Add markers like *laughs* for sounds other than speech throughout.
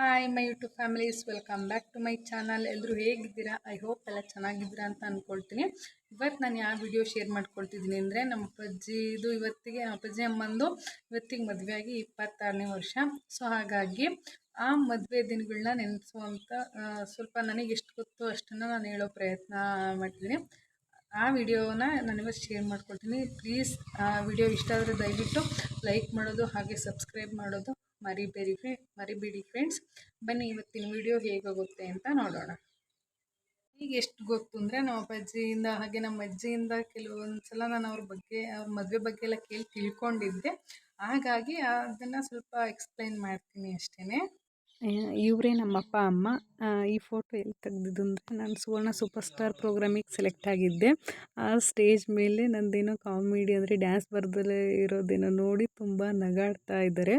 Hi my YouTube families welcome back to my channel ಎಲ್ಲರೂ ಹೇಗಿದ್ದೀರಾ? I hope ಎಲ್ಲ ಚೆನ್ನಾಗಿದ್ದೀರಾ ಅಂತ ಅಂದ್ಕೊಳ್ತೀನಿ ಇವತ್ತು ನಾನು ಯಾವ ವಿಡಿಯೋ ಶೇರ್ ಮಾಡ್ಕೊಳ್ತಿದ್ದೀನಿ ಅಂದರೆ, ನಮ್ಮ ಅಪ್ಪಾಜಿದು ಇವತ್ತಿಗೆ ನಮ್ಮ ಅಪ್ಪಾಜಿ ಅಮ್ಮಂದು ಇವತ್ತಿಗೆ ಮದುವೆಯಾಗಿ ಇಪ್ಪತ್ತಾರನೇ ವರ್ಷ. ಸೊ ಹಾಗಾಗಿ ಆ ಮದುವೆ ದಿನಗಳನ್ನ ನೆನೆಸುವಂಥ ಸ್ವಲ್ಪ ನನಗೆ ಎಷ್ಟು ಗೊತ್ತು ಅಷ್ಟನ್ನು ನಾನು ಹೇಳೋ ಪ್ರಯತ್ನ ಮಾಡ್ತೀನಿ. ಆ ವಿಡಿಯೋನ ನಾನು ಇವತ್ತು ಶೇರ್ ಮಾಡ್ಕೊಳ್ತೀನಿ. ಪ್ಲೀಸ್ ಆ ವಿಡಿಯೋ ಇಷ್ಟ ಆದರೆ ದಯವಿಟ್ಟು ಲೈಕ್ ಮಾಡೋದು, ಹಾಗೆ ಸಬ್ಸ್ಕ್ರೈಬ್ ಮಾಡೋದು. ಮರಿಬೇಡಿ ಫ್ರೆ ಮರಿಬೇಡಿ ಫ್ರೆಂಡ್ಸ್ ಬನ್ನಿ ಇವತ್ತಿನ ವಿಡಿಯೋ ಹೇಗಾಗುತ್ತೆ ಅಂತ ನೋಡೋಣ. ಈಗ ಎಷ್ಟು ಗೊತ್ತು ಅಂದರೆ ನಮ್ಮ ಅಪ್ಪಾಜಿಯಿಂದ ಹಾಗೆ ನಮ್ಮ ಅಜ್ಜಿಯಿಂದ ಕೆಲವೊಂದು ಸಲ ನಾನು ಅವ್ರ ಬಗ್ಗೆ, ಅವ್ರ ಮದುವೆ ಬಗ್ಗೆ ಎಲ್ಲ ಕೇಳಿ ತಿಳ್ಕೊಂಡಿದ್ದೆ. ಹಾಗಾಗಿ ಅದನ್ನು ಸ್ವಲ್ಪ ಎಕ್ಸ್ಪ್ಲೈನ್ ಮಾಡ್ತೀನಿ ಅಷ್ಟೇ ಇವರೇ ನಮ್ಮಪ್ಪ, ಅಮ್ಮ ಈ ಫೋಟೋ ಎಲ್ಲಿ ತೆಗ್ದಿದ್ದು ಅಂದರೆ ನಾನು ಸುವರ್ಣ ಸೂಪರ್ ಸ್ಟಾರ್ ಪ್ರೋಗ್ರಾಮಿಗೆ ಸೆಲೆಕ್ಟ್ ಆಗಿದ್ದೆ. ಆ ಸ್ಟೇಜ್ ಮೇಲೆ ನಂದೇನೋ ಕಾಮಿಡಿ ಅಂದರೆ ಡ್ಯಾನ್ಸ್ ಬರ್ದಲೇ ಇರೋದೇನೋ ನೋಡಿ ತುಂಬ ನಗಾಡ್ತಾ ಇದ್ದಾರೆ.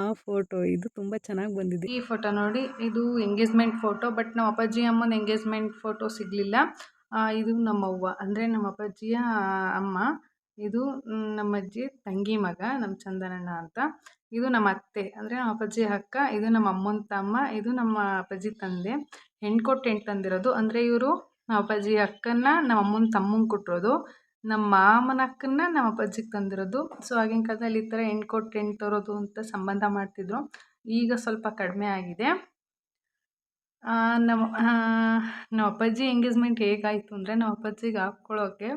ಆ ಫೋಟೋ ಇದು ತುಂಬ ಚೆನ್ನಾಗಿ ಬಂದಿದೆ. ಈ ಫೋಟೋ ನೋಡಿ, ಇದು ಎಂಗೇಜ್ಮೆಂಟ್ ಫೋಟೋ, ಬಟ್ ನಮ್ಮ ಅಪ್ಪಾಜಿ ಅಮ್ಮನ ಎಂಗೇಜ್ಮೆಂಟ್ ಫೋಟೋ ಸಿಗಲಿಲ್ಲ. ಇದು ನಮ್ಮವ್ವ ಅಂದರೆ ನಮ್ಮ ಅಪ್ಪಾಜಿಯ ಅಮ್ಮ, ಇದು ನಮ್ಮ ಅಜ್ಜಿ, ತಂಗಿ ಮಗ ನಮ್ಮ ಚಂದನಣ್ಣ ಅಂತ. ಇದು ನಮ್ಮ ಅತ್ತೆ, ಅಂದರೆ ನಮ್ಮ ಅಪ್ಪಾಜಿ ಅಕ್ಕ, ಇದು ನಮ್ಮ ಅಮ್ಮನ ತಮ್ಮ, ಇದು ನಮ್ಮ ಅಪ್ಪಾಜಿ ತಂದೆ. ಹೆಣ್ಣು ಕೊಟ್ಟು ತಂದಿರೋದು ಅಂದರೆ ಇವರು ನಮ್ಮ ಅಪ್ಪಾಜಿ ಅಕ್ಕನ್ನ ನಮ್ಮ ಅಮ್ಮನ ತಮ್ಮಂಗೆ ಕೊಟ್ಟಿರೋದು. ನಮ್ಮ ಮಾಮನ ಅಕ್ಕನ್ನ ನಮ್ಮ ಅಪ್ಪಾಜಿಗೆ ತಂದಿರೋದು. ಸೊ ಆಗಿನ ಕಾಲದಲ್ಲಿ ಈ ಥರ ಹೆಣ್ಣು ಕೊಟ್ಟು ಹೆಣ್ಣು ತರೋದು ಅಂತ ಸಂಬಂಧ ಮಾಡ್ತಿದ್ರು. ಈಗ ಸ್ವಲ್ಪ ಕಡಿಮೆ ಆಗಿದೆ. ನಮ್ಮ ನಮ್ಮ ಅಪ್ಪಾಜಿ ಎಂಗೇಜ್ಮೆಂಟ್ ಹೇಗಾಯಿತು ಅಂದರೆ ನಮ್ಮ ಅಪ್ಪಾಜಿಗೆ ಹಾಕ್ಕೊಳ್ಳೋಕ್ಕೆ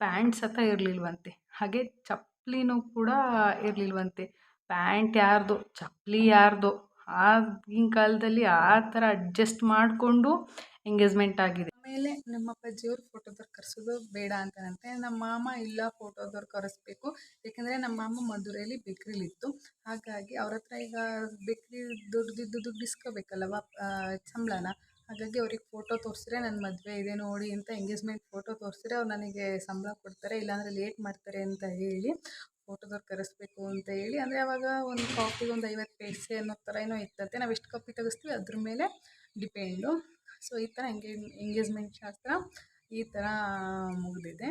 ಪ್ಯಾಂಟ್ ಸತ ಇರಲಿಲ್ವಂತೆ. ಹಾಗೆ ಚಪ್ಪಲಿನೂ ಕೂಡ ಇರಲಿಲ್ವಂತೆ. ಪ್ಯಾಂಟ್ ಯಾರ್ದು ಚಪ್ಪಲಿ ಯಾರ್ದು? ಆಗಿನ ಕಾಲದಲ್ಲಿ ಆ ಥರ ಅಡ್ಜಸ್ಟ್ ಮಾಡಿಕೊಂಡು ಎಂಗೇಜ್ಮೆಂಟ್ ಆಗಿದೆ. ಆಮೇಲೆ ನಮ್ಮ ಅಪ್ಪಾಜಿಯವರು ಫೋಟೋದವ್ರು ಕರೆಸೋದು ಬೇಡ ಅಂತಾನಂತೆ. ನಮ್ಮ ಮಾಮ ಇಲ್ಲ ಫೋಟೋದವ್ರು ಕರೆಸ್ಬೇಕು. ಯಾಕಂದ್ರೆ ನಮ್ಮ ಮಾಮ ಮಧುರೆಯಲ್ಲಿ ಬೇಕ್ರಿಲಿತ್ತು. ಹಾಗಾಗಿ ಅವ್ರ ಹತ್ರ ಈಗ ಬೇಕ್ರಿ ದುಡ್ದಿದ್ದು ದುಡ್ಡು ಇಸ್ಕೋಬೇಕಲ್ಲವ ಸಂಬಳನ? ಹಾಗಾಗಿ ಅವ್ರಿಗೆ ಫೋಟೋ ತೋರಿಸಿದ್ರೆ ನನ್ನ ಮದುವೆ ಇದೆ ನೋಡಿ ಅಂತ ಎಂಗೇಜ್ಮೆಂಟ್ ಫೋಟೋ ತೋರಿಸಿದ್ರೆ ಅವ್ರು ನನಗೆ ಸಂಬಳ ಕೊಡ್ತಾರೆ, ಇಲ್ಲಾಂದರೆ ಲೇಟ್ ಮಾಡ್ತಾರೆ ಅಂತ ಹೇಳಿ ಫೋಟೋದವ್ರು ಕರೆಸ್ಬೇಕು ಅಂತ ಹೇಳಿ. ಅಂದರೆ ಅವಾಗ ಒಂದು ಕಾಪಿಗೆ ಒಂದು ಐವತ್ತು ಪೈಸೆ ಅನ್ನೋ ಥರ ಏನೋ ಇತ್ತಂತೆ. ನಾವು ಎಷ್ಟು ಕಾಪಿ ತೆಗೆಸ್ತೀವಿ ಅದ್ರ ಮೇಲೆ ಡಿಪೆಂಡು ಸೊ ಈ ಥರ ಎಂಗೇಜ್ ಎಂಗೇಜ್ಮೆಂಟ್ ಶಾಸ್ತ್ರ ಈ ಥರ ಮುಗಿದಿದೆ.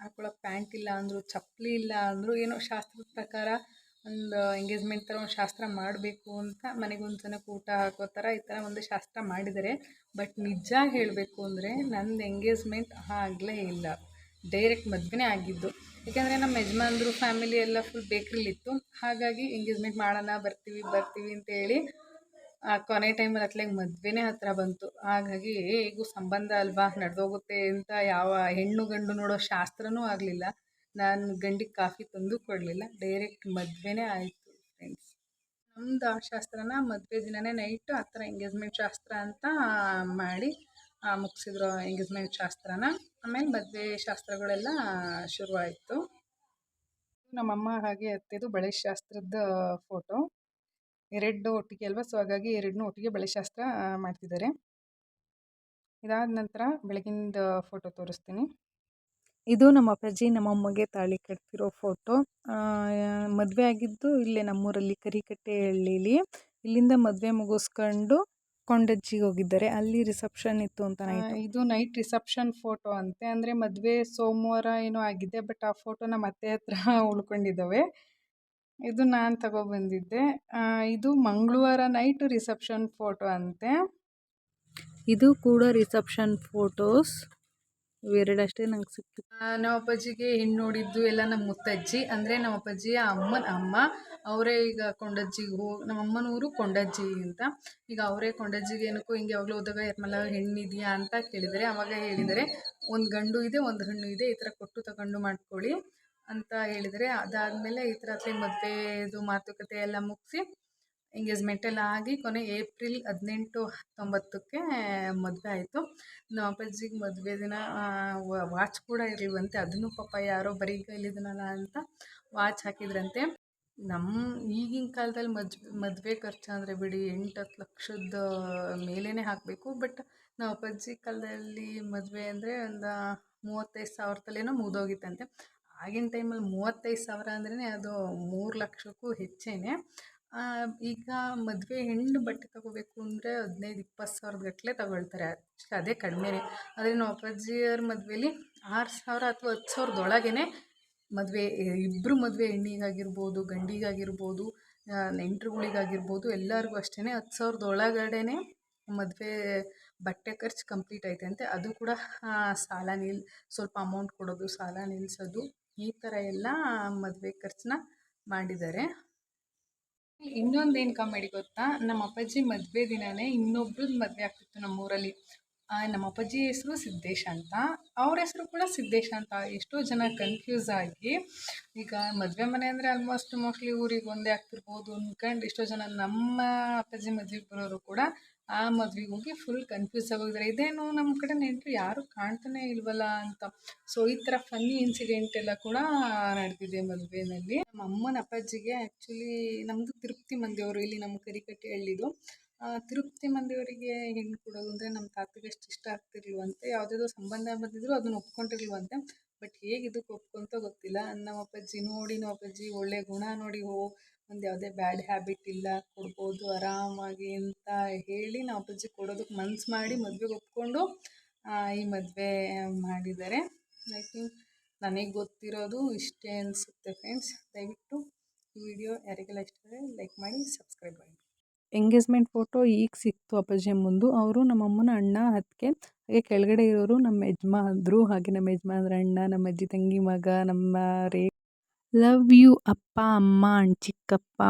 ಹಾಕೊಳ್ಳೋಕೆ ಪ್ಯಾಂಟ್ ಇಲ್ಲ ಅಂದರು, ಚಪ್ಪಲಿ ಇಲ್ಲ ಅಂದರು, ಏನೋ ಶಾಸ್ತ್ರದ ಪ್ರಕಾರ ಒಂದು ಎಂಗೇಜ್ಮೆಂಟ್ ಥರ ಒಂದು ಶಾಸ್ತ್ರ ಮಾಡಬೇಕು ಅಂತ ಮನೆಗೊಂದು ಜನಕ್ಕೆ ಊಟ ಹಾಕೋ ಥರ ಈ ಥರ ಒಂದು ಶಾಸ್ತ್ರ ಮಾಡಿದ್ದಾರೆ ಬಟ್ ನಿಜ ಹೇಳಬೇಕು ಅಂದರೆ ನಂದು ಎಂಗೇಜ್ಮೆಂಟ್ ಆಗಲೇ ಇಲ್ಲ. ಡೈರೆಕ್ಟ್ ಮದುವೆನೇ ಆಗಿದ್ದು. ಯಾಕೆಂದರೆ ನಮ್ಮ ಯಜಮಾನ್ರು ಫ್ಯಾಮಿಲಿ ಎಲ್ಲ ಫುಲ್ ಬೇಕ್ರಿಲಿತ್ತು ಹಾಗಾಗಿ ಎಂಗೇಜ್ಮೆಂಟ್ ಮಾಡೋಣ, ಬರ್ತೀವಿ ಬರ್ತೀವಿ ಅಂತ ಹೇಳಿ ಆ ಕೊನೆ ಟೈಮಲ್ಲಿ ಅತ್ಲಾಗ ಮದುವೆನೇ ಹತ್ತಿರ ಬಂತು. ಹಾಗಾಗಿ ಹೇಗೂ ಸಂಬಂಧ ಅಲ್ವಾ, ನಡೆದೋಗುತ್ತೆ ಅಂತ ಯಾವ ಹೆಣ್ಣು ಗಂಡು ನೋಡೋ ಶಾಸ್ತ್ರನೂ ಆಗಲಿಲ್ಲ. ನಾನು ಗಂಡಿಗೆ ಕಾಫಿ ತಂದು ಕೊಡಲಿಲ್ಲ ಡೈರೆಕ್ಟ್ ಮದುವೆನೇ ಆಯಿತು ಫ್ರೆಂಡ್ಸ್ ನಮ್ದು ಆ ಶಾಸ್ತ್ರನ ಮದುವೆ ದಿನನೇ ನೈಟು ಆ ಥರ ಎಂಗೇಜ್ಮೆಂಟ್ ಶಾಸ್ತ್ರ ಅಂತ ಮಾಡಿ ಮುಗಿಸಿದ್ರು ಎಂಗೇಜ್ಮೆಂಟ್ ಶಾಸ್ತ್ರನ. ಆಮೇಲೆ ಮದುವೆ ಶಾಸ್ತ್ರಗಳೆಲ್ಲ ಶುರುವಾಯಿತು. ನಮ್ಮಮ್ಮ ಹಾಗೆ ಅತ್ತೆದು ಬಳೆ ಶಾಸ್ತ್ರದ ಫೋಟೋ ಎರಡು ಒಟ್ಟಿಗೆ ಅಲ್ವಾ? ಸೊ ಹಾಗಾಗಿ ಎರಡನ್ನೂ ಒಟ್ಟಿಗೆ ಬಳೆ ಶಾಸ್ತ್ರ ಮಾಡ್ತಿದ್ದಾರೆ. ಇದಾದ ನಂತರ ಬೆಳಗಿಂದ ಫೋಟೋ ತೋರಿಸ್ತೀನಿ. ಇದು ನಮ್ಮ ಅಪ್ಪಾಜಿ ನಮ್ಮಮ್ಮಗೆ ತಾಳಿ ಕಟ್ತಿರೋ ಫೋಟೋ. ಮದುವೆ ಆಗಿದ್ದು ಇಲ್ಲೇ ನಮ್ಮೂರಲ್ಲಿ ಕರಿಕಟ್ಟೆ ಹಳ್ಳಿಲಿ. ಇಲ್ಲಿಂದ ಮದುವೆ ಮುಗಿಸ್ಕೊಂಡು ಕೊಂಡಜ್ಜಿಗೆ ಹೋಗಿದ್ದಾರೆ. ಅಲ್ಲಿ ರಿಸೆಪ್ಷನ್ ಇತ್ತು ಅಂತ ಇದು ನೈಟ್ ರಿಸೆಪ್ಷನ್ ಫೋಟೋ ಅಂತೆ. ಅಂದರೆ ಮದುವೆ ಸೋಮವಾರ ಏನೋ ಆಗಿದೆ ಬಟ್ ಆ ಫೋಟೋ ನಮ್ಮ ಅತ್ತೆ ಹತ್ರ *laughs* ಉಳ್ಕೊಂಡಿದ್ದಾವೆ. ಇದು ನಾನು ತಗೊಬಂದಿದ್ದೆ. ಇದು ಮಂಗಳವಾರ ನೈಟ್ ರಿಸೆಪ್ಷನ್ ಫೋಟೋ ಅಂತೆ. ಇದು ಕೂಡ ರಿಸೆಪ್ಷನ್ ಫೋಟೋಸ್. ಇವೆರಡಷ್ಟೇ ನಂಗೆ ಸಿಕ್ತು ನಮ್ಮ ಅಪ್ಪಾಜಿಗೆ ಹೆಣ್ಣು ನೋಡಿದ್ದು ಎಲ್ಲ ನಮ್ಮ ಮುತ್ತಜ್ಜಿ. ಅಂದರೆ ನಮ್ಮ ಅಪ್ಪಾಜಿಯ ಅಮ್ಮನ ಅಮ್ಮ. ಅವರೇ ಈಗ ಕೊಂಡಜ್ಜಿಗೆ ಹೋಗಿ ನಮ್ಮ ಅಮ್ಮನೂರು ಕೊಂಡಜ್ಜಿ ಅಂತ. ಈಗ ಅವರೇ ಕೊಂಡಜ್ಜಿಗೆ ಏನಕ್ಕೂ ಹಿಂಗೆ ಯಾವಾಗಲೂ ಹೋದಾಗ ಹೆಣ್ಣು ಹೆಣ್ಣಿದೆಯಾ ಅಂತ ಕೇಳಿದರೆ, ಅವಾಗ ಹೇಳಿದರೆ, ಒಂದು ಗಂಡು ಇದೆ, ಒಂದು ಹೆಣ್ಣು ಇದೆ, ಈ ಥರ ಕೊಟ್ಟು ತಗೊಂಡು ಮಾಡ್ಕೊಳ್ಳಿ. ಅಂತ ಹೇಳಿದರೆ ಅದಾದಮೇಲೆ ಈ ಥರ ಮದುವೆದು ಮಾತುಕತೆ ಎಲ್ಲ ಮುಗಿಸಿ ಎಂಗೇಜ್ಮೆಂಟ್ ಎಲ್ಲ ಆಗಿ ಕೊನೆ ಏಪ್ರಿಲ್ ಹದಿನೆಂಟು ಹತ್ತೊಂಬತ್ತಕ್ಕೆ ಮದುವೆ ಆಯಿತು. ನಮ್ಮ ಅಪ್ಪಾಜಿಗೆ ಮದುವೆ ದಿನ ವಾಚ್ ಕೂಡ ಇರಲಿವಂತೆ ಅದನ್ನು ಪಾಪ ಯಾರೋ ಬರೀ ಕೈಲಿದನಲ್ಲ ಅಂತ ವಾಚ್ ಹಾಕಿದ್ರಂತೆ. ನಮ್ಮ ಈಗಿನ ಕಾಲದಲ್ಲಿ ಮಜ್ ಮದುವೆ ಖರ್ಚು ಅಂದರೆ ಬಿಡಿ ಎಂಟು ಹತ್ತು ಲಕ್ಷದ ಮೇಲೇ ಹಾಕಬೇಕು. ಬಟ್ ನಮ್ಮ ಅಪ್ಪಾಜಿ ಕಾಲದಲ್ಲಿ ಮದುವೆ ಅಂದರೆ ಒಂದು ಮೂವತ್ತೈದು ಸಾವಿರದಲ್ಲೇನೋ ಮುಗಿದೋಗಿತ್ತಂತೆ. ಆಗಿನ ಟೈಮಲ್ಲಿ ಮೂವತ್ತೈದು ಸಾವಿರ ಅಂದ್ರೇ ಅದು ಮೂರು ಲಕ್ಷಕ್ಕೂ ಹೆಚ್ಚೇನೆ. ಈಗ ಮದುವೆ ಹೆಣ್ಣು ಬಟ್ಟೆ ತಗೋಬೇಕು ಅಂದರೆ ಹದಿನೈದು, ಇಪ್ಪತ್ತು ಸಾವಿರದ ಗಟ್ಟಲೆ ತಗೊಳ್ತಾರೆ ಅದೇ ಕಡಿಮೆನೇ. ಆದರೆ ನಾವು ಅಪ್ಪಾಜಿಯವ್ರ ಮದುವೆಲಿ ಆರು ಸಾವಿರ ಅಥವಾ ಹತ್ತು ಸಾವಿರದೊಳಗೇ ಮದುವೆ ಇಬ್ಬರು ಮದುವೆ ಹೆಣ್ಣಿಗಾಗಿರ್ಬೋದು, ಗಂಡಿಗಾಗಿರ್ಬೋದು ನೆಂಟ್ರುಗಳಿಗಾಗಿರ್ಬೋದು ಎಲ್ಲರಿಗೂ ಅಷ್ಟೇ ಹತ್ತು ಸಾವಿರದ ಒಳಗಡೆನೇ ಮದುವೆ ಬಟ್ಟೆ ಖರ್ಚು ಕಂಪ್ಲೀಟ್ ಐತಂತೆ ಅದು ಕೂಡ ಸಾಲ ನಿಲ್, ಸ್ವಲ್ಪ ಅಮೌಂಟ್ ಕೊಡೋದು, ಸಾಲ ನಿಲ್ಲಿಸೋದು ಈ ಥರ ಎಲ್ಲ ಮದುವೆ ಖರ್ಚನ್ನ ಮಾಡಿದ್ದಾರೆ. ಇನ್ನೊಂದು ಏನು ಕಾಮಿಡಿ ಗೊತ್ತಾ? ನಮ್ಮ ಅಪ್ಪಾಜಿ ಮದುವೆ ದಿನವೇ ಇನ್ನೊಬ್ರದ್ದು ಮದುವೆ ಆಗ್ತಿತ್ತು ನಮ್ಮೂರಲ್ಲಿ. ನಮ್ಮ ಅಪ್ಪಾಜಿ ಹೆಸರು ಸಿದ್ದೇಶ್ ಅಂತ. ಅವ್ರ ಹೆಸರು ಕೂಡ ಸಿದ್ದೇಶ್ ಅಂತ. ಎಷ್ಟೋ ಜನ ಕನ್ಫ್ಯೂಸ್ ಆಗಿ ಈಗ ಮದುವೆ ಮನೆ ಅಂದರೆ ಆಲ್ಮೋಸ್ಟ್ ಮೋಸ್ಟ್ಲಿ ಊರಿಗೆ ಒಂದೇ ಆಗ್ತಿರ್ಬೋದು ಅಂದ್ಕೊಂಡು ಎಷ್ಟೋ ಜನ ನಮ್ಮ ಅಪ್ಪಾಜಿ ಮದ್ವೆಗೆ ಬರೋರು ಕೂಡ ಆ ಮದ್ವೆಗೆ ಹೋಗಿ ಫುಲ್ ಕನ್ಫ್ಯೂಸ್ ಆಗೋಗಿದ್ದಾರೆ. ಇದೇನು ನಮ್ಮ ಕಡೆ ನೆಂಟರು ಯಾರು ಕಾಣ್ತಾನೆ ಇಲ್ವಲ್ಲ ಅಂತ. ಸೊ ಈ ಥರ ಫನ್ನಿ ಇನ್ಸಿಡೆಂಟ್ ಎಲ್ಲ ಕೂಡ ನಡೆದಿದೆ ಮದುವೆನಲ್ಲಿ. ನಮ್ಮ ಅಮ್ಮನ ಅಪ್ಪಾಜಿಗೆ ಆ್ಯಕ್ಚುಲಿ ನಮ್ಮದು ತಿರುಪತಿ ಮಂದಿಯವರು, ಇಲ್ಲಿ ನಮ್ಮ ಕರಿಕಟ್ಟೆ ಹಳ್ಳಿದು ತಿರುಪತಿ ಮಂದಿಯವರಿಗೆ ಹೆಣ್ಣು ಕೊಡೋದು ಅಂದರೆ ನಮ್ಮ ತಾತಗೆ ಎಷ್ಟು ಇಷ್ಟ ಆಗ್ತಿರ್ಲಿಲ್ವಂತೆ. ಯಾವುದ್ಯಾವುದೋ ಸಂಬಂಧ ಬಂದಿದ್ರು ಅದನ್ನು ಅಂತ ಬಟ್ ಹೇಗೆ ಇದಕ್ಕೆ ಒಪ್ಕೊಂತ ಗೊತ್ತಿಲ್ಲ. ನಮ್ಮ ಅಪ್ಪಾಜಿ ನೋಡಿ, ನಮ್ಮ ಅಪ್ಪಾಜಿ ಒಳ್ಳೆ ಗುಣ ನೋಡಿ, ಓ, ಒಂದು ಯಾವುದೇ ಬ್ಯಾಡ್ ಹ್ಯಾಬಿಟ್ ಇಲ್ಲ, ಕೊಡ್ಬೋದು ಆರಾಮಾಗಿ ಅಂತ ಹೇಳಿ ನಮ್ಮ ಅಪ್ಪಾಜಿ ಕೊಡೋದಕ್ಕೆ ಮನ್ಸು ಮಾಡಿ ಮದುವೆಗೆ ಒಪ್ಪಿಕೊಂಡು ಈ ಮದುವೆ ಮಾಡಿದ್ದಾರೆ. ಐ ಥಿಂಕ್ ನನಗೆ ಗೊತ್ತಿರೋದು ಇಷ್ಟೇ ಅನಿಸುತ್ತೆ ಫ್ರೆಂಡ್ಸ್ ದಯವಿಟ್ಟು ಈ ವಿಡಿಯೋ ಯಾರಿಗೆಲ್ಲ ಇಷ್ಟ ಲೈಕ್ ಮಾಡಿ ಸಬ್ಸ್ಕ್ರೈಬ್ ಮಾಡಿ. ಎಂಗೇಜ್ಮೆಂಟ್ ಫೋಟೋ ಈಗ ಸಿಕ್ತು ಅಪ್ಪಾಜಿ ಅಮ್ಮಂದು. ಅವರು ನಮ್ಮಮ್ಮನ ಅಣ್ಣ ಅದಕ್ಕೆ ಹಾಗೆ ಕೆಳಗಡೆ ಇರೋರು ನಮ್ಮ ಯಜಮಾನ್ರು, ಹಾಗೆ ನಮ್ಮ ಯಜಮಾನ್ರ ಅಣ್ಣ, ನಮ್ಮ ಅಜ್ಜಿ ತಂಗಿ ಮಗ, ನಮ್ಮ ರೇ ಲವ್ ಯು ಅಪ್ಪ, ಅಮ್ಮ ಆ್ಯಂಡ್ ಚಿಕ್ಕಪ್ಪ.